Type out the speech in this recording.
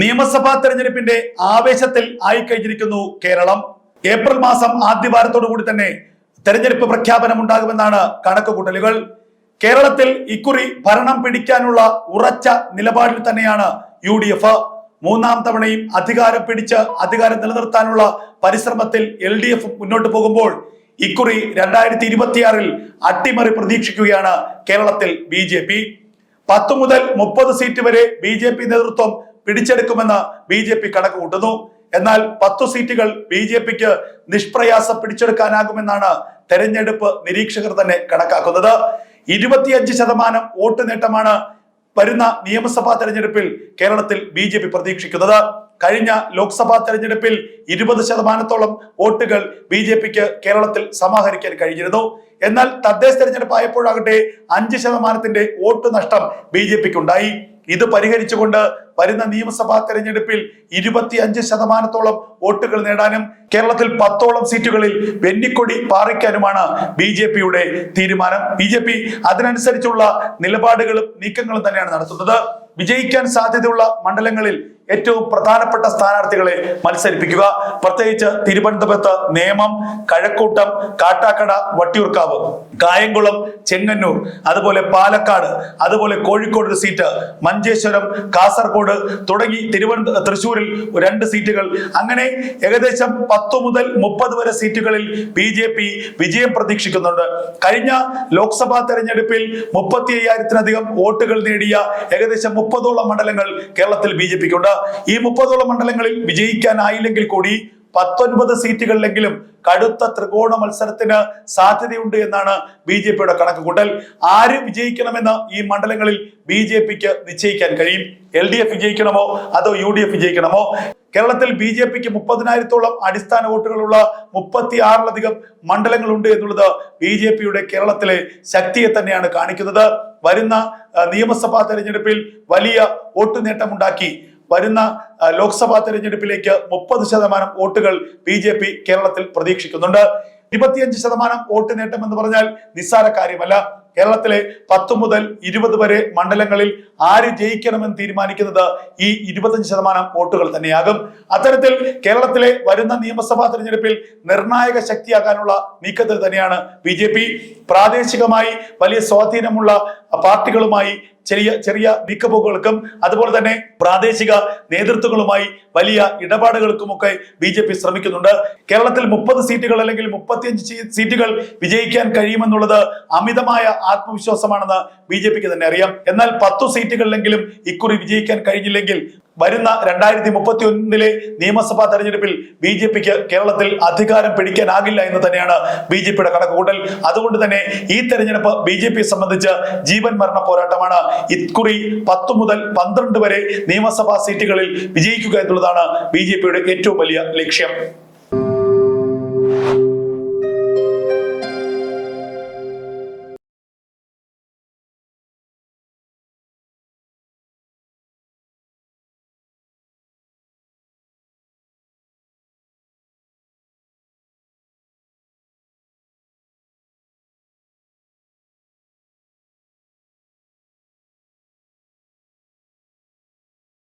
നിയമസഭാ തെരഞ്ഞെടുപ്പിന്റെ ആവേശത്തിൽ ആയിക്കഴിഞ്ഞിരിക്കുന്നു കേരളം. ഏപ്രിൽ മാസം ആദ്യവാരത്തോടു കൂടി തന്നെ തെരഞ്ഞെടുപ്പ് പ്രഖ്യാപനം ഉണ്ടാകുമെന്നാണ് കണക്കുകൂട്ടലുകൾ. കേരളത്തിൽ ഇക്കുറി ഭരണം പിടിക്കാനുള്ള ഉറച്ച നിലപാടിൽ തന്നെയാണ് യു ഡി എഫ് മൂന്നാം തവണയും അധികാരം പിടിച്ച് അധികാരം നിലനിർത്താനുള്ള പരിശ്രമത്തിൽ എൽ ഡി എഫ് മുന്നോട്ട് പോകുമ്പോൾ ഇക്കുറി രണ്ടായിരത്തി ഇരുപത്തിയാറിൽ അട്ടിമറി പ്രതീക്ഷിക്കുകയാണ് കേരളത്തിൽ ബി ജെ പി. പത്ത് മുതൽ മുപ്പത് സീറ്റ് വരെ ബി ജെ പി നേതൃത്വം പിടിച്ചെടുക്കുമെന്ന് ബി ജെ പി കണക്ക് കൂട്ടുന്നു. എന്നാൽ പത്തു സീറ്റുകൾ ബി ജെ പിക്ക് നിഷ്പ്രയാസം പിടിച്ചെടുക്കാനാകുമെന്നാണ് തെരഞ്ഞെടുപ്പ് നിരീക്ഷകർ തന്നെ കണക്കാക്കുന്നത്. ഇരുപത്തിയഞ്ച് ശതമാനം വോട്ട് നേട്ടമാണ് വരുന്ന നിയമസഭാ തെരഞ്ഞെടുപ്പിൽ കേരളത്തിൽ ബി ജെ പി പ്രതീക്ഷിക്കുന്നത്. കഴിഞ്ഞ ലോക്സഭാ തെരഞ്ഞെടുപ്പിൽ ഇരുപത് ശതമാനത്തോളം വോട്ടുകൾ ബി ജെ പിക്ക് കേരളത്തിൽ സമാഹരിക്കാൻ കഴിഞ്ഞിരുന്നു. എന്നാൽ തദ്ദേശ തെരഞ്ഞെടുപ്പ് ആയപ്പോഴാകട്ടെ അഞ്ച് ശതമാനത്തിന്റെ വോട്ട് നഷ്ടം ബി ജെ പിക്ക് ഉണ്ടായി ഇത് പരിഹരിച്ചുകൊണ്ട് വരുന്ന നിയമസഭാ തെരഞ്ഞെടുപ്പിൽ ഇരുപത്തി അഞ്ച് ശതമാനത്തോളം വോട്ടുകൾ നേടാനും കേരളത്തിൽ പത്തോളം സീറ്റുകളിൽ വെന്നിക്കൊടി പാറിക്കാനുമാണ് ബി ജെ പിയുടെ തീരുമാനം. ബി ജെ പി അതിനനുസരിച്ചുള്ള നിലപാടുകളും നീക്കങ്ങളും തന്നെയാണ് നടത്തുന്നത്. വിജയിക്കാൻ സാധ്യതയുള്ള മണ്ഡലങ്ങളിൽ ഏറ്റവും പ്രധാനപ്പെട്ട സ്ഥാനാർത്ഥികളെ മത്സരിപ്പിക്കുക. പ്രത്യേകിച്ച് തിരുവനന്തപുരത്ത് നേമം കഴക്കൂട്ടം കാട്ടാക്കട വട്ടിയൂർക്കാവ് കായംകുളം ചെങ്ങന്നൂർ അതുപോലെ പാലക്കാട് അതുപോലെ കോഴിക്കോട് ഒരു സീറ്റ് മഞ്ചേശ്വരം കാസർഗോഡ് തുടങ്ങി തിരുവനന്തപുരം തൃശ്ശൂരിൽ രണ്ട് സീറ്റുകൾ. അങ്ങനെ ഏകദേശം പത്തു മുതൽ മുപ്പത് വരെ സീറ്റുകളിൽ ബി ജെ പി വിജയം പ്രതീക്ഷിക്കുന്നുണ്ട്. കഴിഞ്ഞ ലോക്സഭാ തെരഞ്ഞെടുപ്പിൽ മുപ്പത്തി അയ്യായിരത്തിലധികം വോട്ടുകൾ നേടിയ ഏകദേശം മുപ്പതോളം മണ്ഡലങ്ങൾ കേരളത്തിൽ ബി ജെ പിക്കുണ്ട് ഈ മുപ്പതോളം മണ്ഡലങ്ങളിൽ വിജയിക്കാനായില്ലെങ്കിൽ കൂടി പത്തൊൻപത് സീറ്റുകളിലെങ്കിലും കടുത്ത ത്രികോണ മത്സരത്തിന് സാധ്യതയുണ്ട് എന്നാണ് ബി ജെ പിയുടെ കണക്കുകൂട്ടൽ. ആര് വിജയിക്കണമെന്ന് ഈ മണ്ഡലങ്ങളിൽ ബി ജെ പിക്ക് നിശ്ചയിക്കാൻ കഴിയും? എൽ ഡി എഫ് വിജയിക്കണമോ? അതോ യു ഡി എഫ് വിജയിക്കണമോ? കേരളത്തിൽ ബി ജെ പിക്ക് മുപ്പതിനായിരത്തോളം അടിസ്ഥാന വോട്ടുകളുള്ള മുപ്പത്തി ആറിലധികം മണ്ഡലങ്ങളുണ്ട് എന്നുള്ളത് ബി ജെ പിയുടെ കേരളത്തിലെ ശക്തിയെ തന്നെയാണ് കാണിക്കുന്നത്. വരുന്ന നിയമസഭാ തെരഞ്ഞെടുപ്പിൽ വലിയ വോട്ട് നേട്ടമുണ്ടാക്കി വരുന്ന ലോക്സഭാ തെരഞ്ഞെടുപ്പിലേക്ക് മുപ്പത് ശതമാനം വോട്ടുകൾ ബി ജെ പി കേരളത്തിൽ പ്രതീക്ഷിക്കുന്നുണ്ട്. ഇരുപത്തിയഞ്ച് ശതമാനം വോട്ട് നേട്ടം എന്ന് പറഞ്ഞാൽ നിസ്സാര കാര്യമല്ല. കേരളത്തിലെ പത്ത് മുതൽ ഇരുപത് വരെ മണ്ഡലങ്ങളിൽ ആര് ജയിക്കണമെന്ന് തീരുമാനിക്കുന്നത് ഈ ഇരുപത്തഞ്ച് ശതമാനം വോട്ടുകൾ തന്നെയാകും. അത്തരത്തിൽ കേരളത്തിലെ വരുന്ന നിയമസഭാ തെരഞ്ഞെടുപ്പിൽ നിർണായക ശക്തിയാകാനുള്ള നീക്കത്തിൽ തന്നെയാണ് ബി ജെ പി. പ്രാദേശികമായി വലിയ സ്വാധീനമുള്ള പാർട്ടികളുമായി ചെറിയ ചെറിയ നീക്കപോക്കുകൾക്കും അതുപോലെ തന്നെ പ്രാദേശിക നേതൃത്വങ്ങളുമായി വലിയ ഇടപാടുകൾക്കുമൊക്കെ ബി ജെ പി ശ്രമിക്കുന്നുണ്ട്. കേരളത്തിൽ മുപ്പത് സീറ്റുകൾ അല്ലെങ്കിൽ മുപ്പത്തിയഞ്ച് സീറ്റുകൾ വിജയിക്കാൻ കഴിയുമെന്നുള്ളത് അമിതമായ ആത്മവിശ്വാസമാണെന്ന് ബി ജെ പിക്ക് തന്നെ അറിയാം. എന്നാൽ പത്തു സീറ്റുകളിലെങ്കിലും ഇക്കുറി വിജയിക്കാൻ കഴിഞ്ഞില്ലെങ്കിൽ വരുന്ന രണ്ടായിരത്തി മുപ്പത്തി ഒന്നിലെ നിയമസഭാ തെരഞ്ഞെടുപ്പിൽ ബി ജെ പിക്ക് കേരളത്തിൽ അധികാരം പിടിക്കാനാകില്ല എന്ന് തന്നെയാണ് ബി ജെ പിയുടെ കണക്കുകൂട്ടൽ. അതുകൊണ്ട് തന്നെ ഈ തെരഞ്ഞെടുപ്പ് ബി ജെ പിയെ സംബന്ധിച്ച് ജീവൻ മരണ പോരാട്ടമാണ്. ഇക്കുറി പത്ത് മുതൽ പന്ത്രണ്ട് വരെ നിയമസഭാ സീറ്റുകളിൽ വിജയിക്കുക എന്നുള്ളതാണ് ബി ജെ പിയുടെ ഏറ്റവും വലിയ ലക്ഷ്യം.